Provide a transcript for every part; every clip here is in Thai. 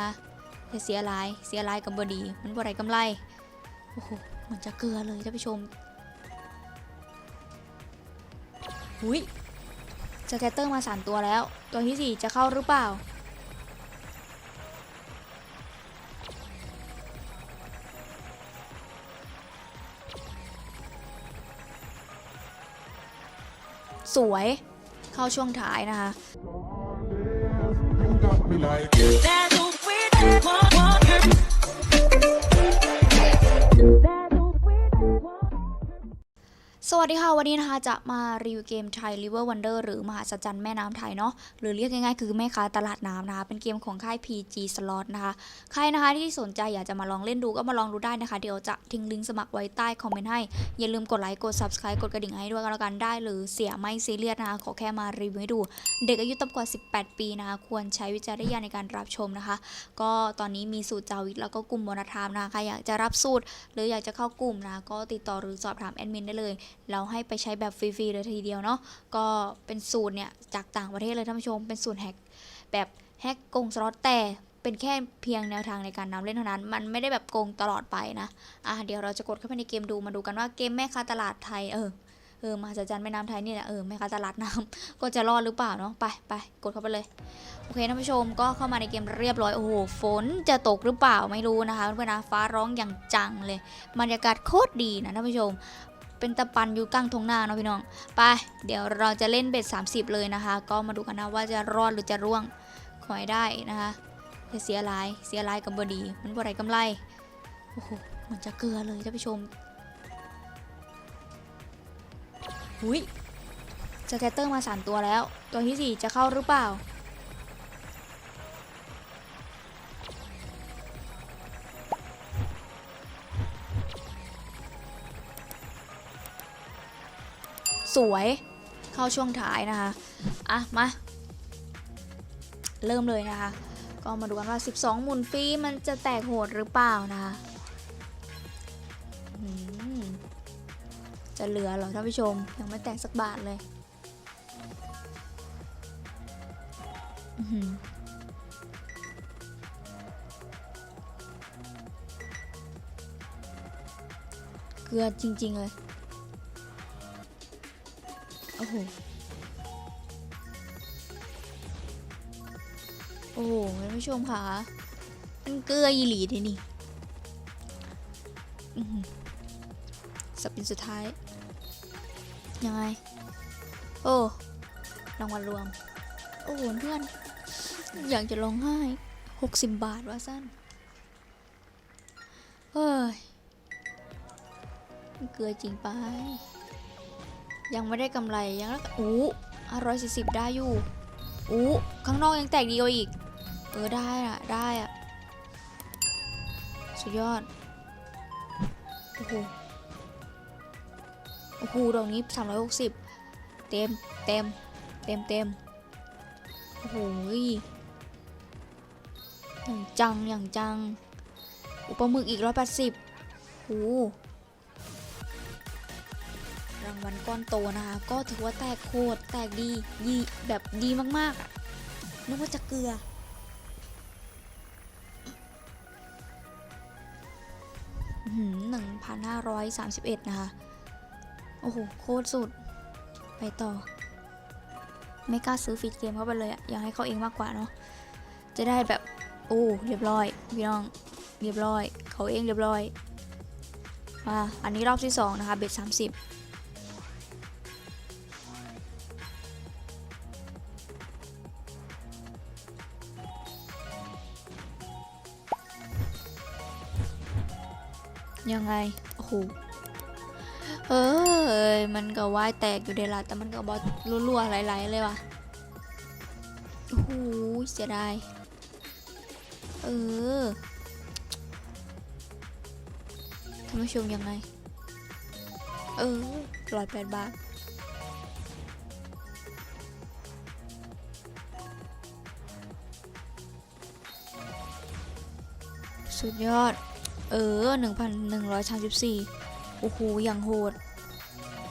นะจะเสียลายเสียลายกับบดี มันบ่ไรกำไร โอ้โห มันจะเกลือเลยท่านผู้ชมหุยสแกตเตอร์มาสามตัวแล้ว ตัวที่สี่จะเข้าหรือเปล่า สวยเข้าช่วงท้ายนะคะ want. สวัสดีค่ะ วันนี้นะคะจะมารีวิวเกมไทย River Wonder หรือมหาสัจรรย์แม่น้ำไทยเนาะหรือเรียกง่ายๆคือแม่ค้าตลาดน้ำนะคะ เป็นเกมของค่าย PG Slot นะคะใครนะคะที่สนใจอยากจะมาลองเล่นดูก็มาลองดูได้นะคะ เดี๋ยวจะทิ้งลิงก์สมัครไว้ใต้คอมเมนต์ให้ อย่าลืมกดไลค์กด Subscribe กดกระดิ่งให้ด้วยกันแล้วกันได้ หรือเสียไม่ซีเรียสนะคะ ขอแค่มารีวิวให้ดู เด็กอายุต่ำกว่า 18 ปีนะคะ ควรใช้วิจารณญาณในการรับชมนะคะ ก็ตอนนี้มีสูตรจาวิทแล้วก็กลุ่มบนธรรมนะคะอยากจะรับสูตร หรืออยากจะเข้ากลุ่มนะก็ติดต่อหรือสอบถามแอดมินได้เลยเราให้ไปใช้แบบฟรีๆเลยทีเดียวเนาะก็เป็นสูตรเนี่ยจากต่างประเทศเลยท่านผู้ชม เป็นสูตรแฮกแบบแฮกโกงสล็อตแต่เป็นแค่เพียงแนวทางในการนำเล่นเท่านั้น มันไม่ได้แบบโกงตลอดไปนะ อะเดี๋ยวเราจะกดเข้าไปในเกมดูมาดูกันว่าเกมแม่ค้าตลาดไทยเออเออมหัศจรรย์แม่น้ำไทยนี่แหละเออแม่ค้าตลาดน้ำก็จะรอดหรือเปล่าเนาะไปไปกดเข้าไปเลยโอเคท่านผู้ชมก็เข้ามาในเกมเรียบร้อยโอ้โหฝนจะตกหรือเปล่าไม่รู้นะคะเพื่อนๆนะฟ้าร้องอย่างจังเลยบรรยากาศโคตรดีนะท่านผู้ชม เป็นตะปันอยู่กลางทงนาเนาะพี่น้อง ไป เดี๋ยวเราจะเล่นเบ็ด 30 เลยนะคะ ก็มาดูกันนะว่าจะรอดหรือจะร่วง ขอให้ได้นะคะจะเสียหลายเสียหลายกับบดี มันบ่ไรกำไร โอ้โห มันจะเกลือเลยท่านผู้ชมหุยสแกตเตอร์มาสามตัวแล้ว ตัวที่สี่จะเข้าหรือเปล่า สวยเข้าช่วงท้ายนะคะ อะ มา เริ่มเลยนะคะ ก็มาดูกันว่า 12 หมุนฟรีมันจะแตกโหดหรือเปล่านะคะจะเหลือเหรอท่านผู้ชม ยังไม่แตกสักบาทเลยเกลือจริง ๆ เลย โอ้โหท่านผู้ชมค่ะมันเกลืออีหลีทีนี่อื้อหือสปินสุดท้าย ยังไง โอ้รางวัลรวม โอ้โหเพื่อน อยากจะร้องไห้หกสิบบาทว่าสั้น เฮ้ยมันเกลือจริงไป ยังไม่ได้กำไรยังแล้วอู้อร่อยสี่สิบได้อยู่อู้ข้างนอกยังแตกดีกว่าอีก เออได้อะได้อะสุดยอด โอ้โห โอ้โหดอกนี้สามร้อยหกสิบเต็มเต็มเต็มเต็มโอ้โหยอย่างจังอย่างจัง อุปมึกอีกร้อยแปดสิบโอ้โห วัลก้อนโตนะคะ ก็ถือว่าแตกโคตรแตกดีดีแบบดีมากๆอะนึกว่าจะเกลือ หนึ่งพันห้าร้อยสามสิบเอ็ดนะคะ โอ้โห โคตรสุด ไปต่อ ไม่กล้าซื้อฟีดเกมเข้าไปเลยอะอยากให้เขาเองมากกว่าเนาะ จะได้แบบ โอ้ เรียบร้อย พี่น้อง เรียบร้อย เขาเองเรียบร้อยอ่าอันนี้รอบที่สองนะคะ เบ็ดสามสิบ ยังไง โอ้โหเฮ้ย มันก็ว่ายแตกอยู่เดะละแต่มันก็บอรัวๆไหลๆเลยว่ะ โอ้โหเสียดาย เออท่านผู้ชมยังไง เออร้อยแปดบาทสุดยอด เออหนึ่งพันหนึ่งร้อยสามสิบสี่โอ้โห อย่างโหด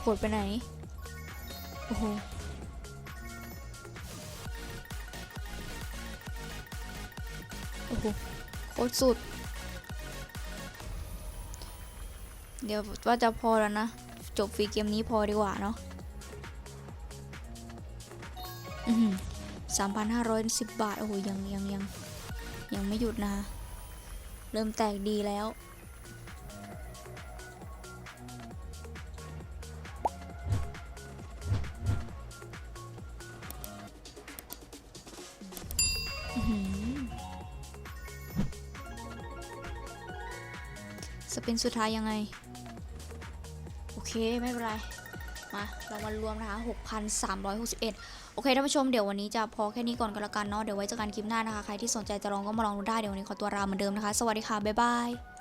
โหดไปไหน โอ้โห โอ้โห โคตรสุด เดี๋ยวว่าจะพอแล้วนะ จบฟรีเกมนี้พอดีกว่าเนาะสามพันห้าร้อยสิบบาท โอ้โห ยังยังยังยังไม่หยุดนะ เริ่มแตกดีแล้วอื้อหือสปินสุดท้ายยังไง โอเค ไม่เป็นไร มาเรามารวมนะคะ6,361 โอเคท่านผู้ชมเดี๋ยววันนี้จะพอแค่นี้ก่อนก็แล้วกันเนาะเดี๋ยวไว้เจอกันคลิปหน้านะคะ ใครที่สนใจจะลองก็มาลองดูได้เดี๋ยววันนี้ขอตัวลาเหมือนเดิมนะคะ สวัสดีค่ะ บ๊ายบาย